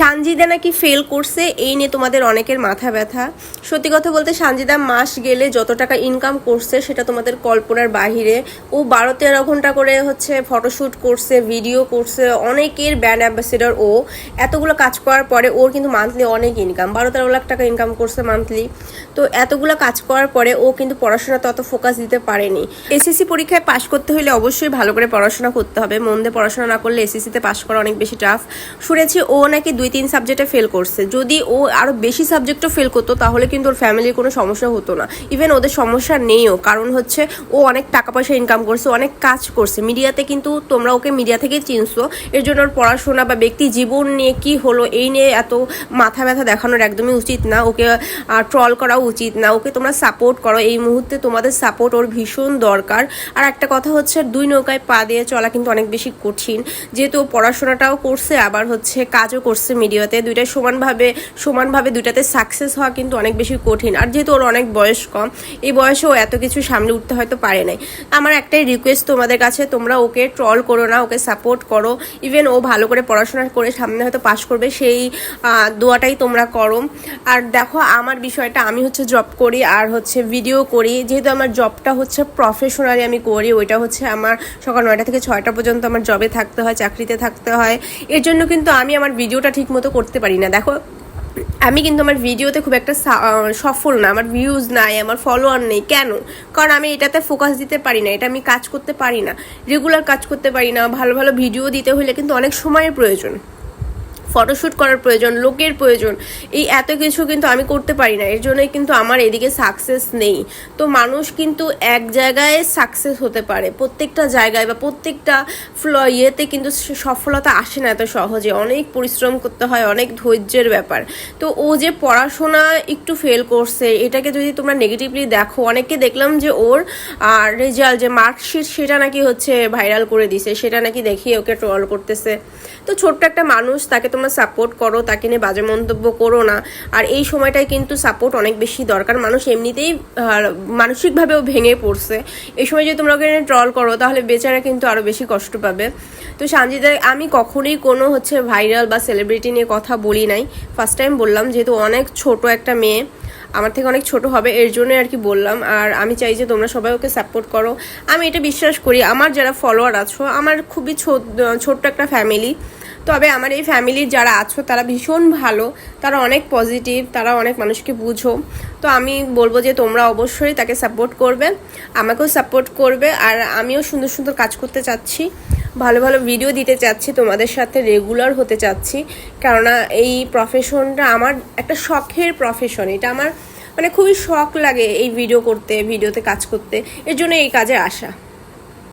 সানজিদা নাকি ফেল করছে, এই নিয়ে তোমাদের অনেকের মাথা ব্যথা। সত্যি কথা বলতে সানজিদা মাস গেলে যত টাকা ইনকাম করছে, সেটা তোমাদের কল্পনার বাহিরে। ও বারো তেরো ঘণ্টা করে হচ্ছে ফটোশ্যুট করছে ভিডিও করছে, অনেকের ব্র্যান্ড অ্যাম্বাসেডর ও। এতগুলো কাজ করার পরে ওর কিন্তু মান্থলি অনেক ইনকাম বারো তেরো লাখ টাকা ইনকাম করছে মান্থলি তো এতগুলো কাজ করার পরে ও কিন্তু পড়াশোনাতে তত ফোকাস দিতে পারেনি। এসএসসি পরীক্ষায় পাশ করতে হলে অবশ্যই ভালো করে পড়াশোনা করতে হবে। মন দিয়ে পড়াশোনা না করলে এসএসসিতে পাশ করা অনেক বেশি টাফ শুনেছি ও নাকি দুই তিন সাবজেক্টে ফেল করছে। যদি ও আরও বেশি সাবজেক্টও ফেল করতো, তাহলে কিন্তু ওর ফ্যামিলির কোনো সমস্যা হতো না। ইভেন ওদের সমস্যা নেইও। কারণ হচ্ছে, ও অনেক টাকা পয়সা ইনকাম করছে অনেক কাজ করছে। মিডিয়াতে কিন্তু তোমরা ওকে মিডিয়া থেকে চিনছো। এর জন্য ওর পড়াশোনা বা ব্যক্তি জীবন নিয়ে কি হলো, এই নিয়ে এত মাথা ব্যথা দেখানোর একদমই উচিত না। ওকে ট্রল করা উচিত না। ওকে তোমরা সাপোর্ট করো। এই মুহূর্তে তোমাদের সাপোর্ট ওর ভীষণ দরকার। আর একটা কথা হচ্ছে, দুই নৌকায় পা দিয়ে চলা কিন্তু অনেক বেশি কঠিন। যেহেতু পড়াশোনাটাও করছে, আবার হচ্ছে কাজও করছে মিডিয়াতে দুইটাই সমানভাবে সমানভাবে দুইটাতে সাকসেস হওয়া কিন্তু অনেক বেশি কঠিন। আর যেহেতু ওর অনেক বয়স কম, এই বয়সে ও এত কিছু সামনে উঠতে হয়তো পারে নাই। আমার একটাই রিকোয়েস্ট তোমাদের কাছে, তোমরা ওকে ট্রল করো না, ওকে সাপোর্ট করো। ইভেন ও ভালো করে পড়াশোনা করে সামনে হয়তো পাশ করবে, সেই দোয়াটাই তোমরা করো। আর দেখো, আমার বিষয়টা আমি হচ্ছে জব করি আর হচ্ছে ভিডিও করি। যেহেতু আমার জবটা হচ্ছে প্রফেশনালি আমি করি, ওইটা হচ্ছে আমার সকাল নয়টা থেকে ছয়টা পর্যন্ত আমার জবে থাকতে হয়, চাকরিতে থাকতে হয়। এর জন্য কিন্তু আমি আমার ভিডিওটা ঠিক মতো করতে পারি না। দেখো, আমি কিন্তু আমার ভিডিওতে খুব একটা সফল না, আমার ভিউজ নাই, আমার ফলোয়ার নেই। কেন? কারণ আমি এটাতে ফোকাস দিতে পারি না, এটা আমি কাজ করতে পারি না। রেগুলার কাজ করতে পারি না, ভালো ভালো ভিডিও দিতে হলে কিন্তু অনেক সময়ের প্রয়োজন। ফটোশ্যুট করার প্রয়োজন, লোকের প্রয়োজন, এই এত কিছু কিন্তু আমি করতে পারি না। এর জন্যই কিন্তু আমার এদিকে সাকসেস নেই। তো মানুষ কিন্তু এক জায়গায় সাকসেস হতে পারে। প্রত্যেকটা জায়গায় বা প্রত্যেকটা ফ্ল ইয়েতে কিন্তু সফলতা আসে না এত সহজে। অনেক পরিশ্রম করতে হয়, অনেক ধৈর্যের ব্যাপার। তো ও যে পড়াশোনা একটু ফেল করছে, এটাকে যদি তোমরা নেগেটিভলি দেখো, অনেককে দেখলাম যে ওর রেজাল্ট যে মার্কশিট সেটা নাকি হচ্ছে ভাইরাল করে দিছে, সেটা নাকি দেখিয়ে ওকে ট্রল করতেছে। তো ছোট্ট একটা মানুষ, তাকে তোমরা সাপোর্ট করো, তাকে নিয়ে বাজে মন্তব্য করো না। আর এই সময়টায় কিন্তু সাপোর্ট অনেক বেশি দরকার। মানুষ এমনিতেই মানসিকভাবেও ভেঙে পড়ছে। এই সময় যদি তোমরা ওকে ট্রল করো, তাহলে বেচারা কিন্তু আরও বেশি কষ্ট পাবে। তো সানজিদা, আমি কখনোই কোনো হচ্ছে ভাইরাল বা সেলিব্রিটি নিয়ে কথা বলি নাই। ফার্স্ট টাইম বললাম, যেহেতু অনেক ছোট একটা মেয়ে, আমার থেকে অনেক ছোট হবে, এর জন্যই আর কি বললাম। আর আমি চাই যে তোমরা সবাই ওকে সাপোর্ট করো। আমি এটা বিশ্বাস করি, আমার যারা ফলোয়ার আছো, আমার খুবই ছোট্ট একটা ফ্যামিলি তবে আমার এই ফ্যামিলির যারা আছো, তারা ভীষণ ভালো। তারা অনেক পজিটিভ তারা অনেক মানুষকে বুঝো। তো আমি বলব যে তোমরা অবশ্যই তাকে সাপোর্ট করবে, আমাকেও সাপোর্ট করবে, আর আমিও সুন্দর সুন্দর কাজ করতে চাচ্ছি। ভালো ভালো ভিডিও দিতে চাচ্ছি, তোমাদের সাথে রেগুলার হতে চাচ্ছি। কেননা এই প্রফেশনটা আমার একটা শখের প্রফেশন এটা আমার মানে খুবই শখ লাগে এই ভিডিও করতে ভিডিওতে কাজ করতে। এর জন্য এই কাজে আসা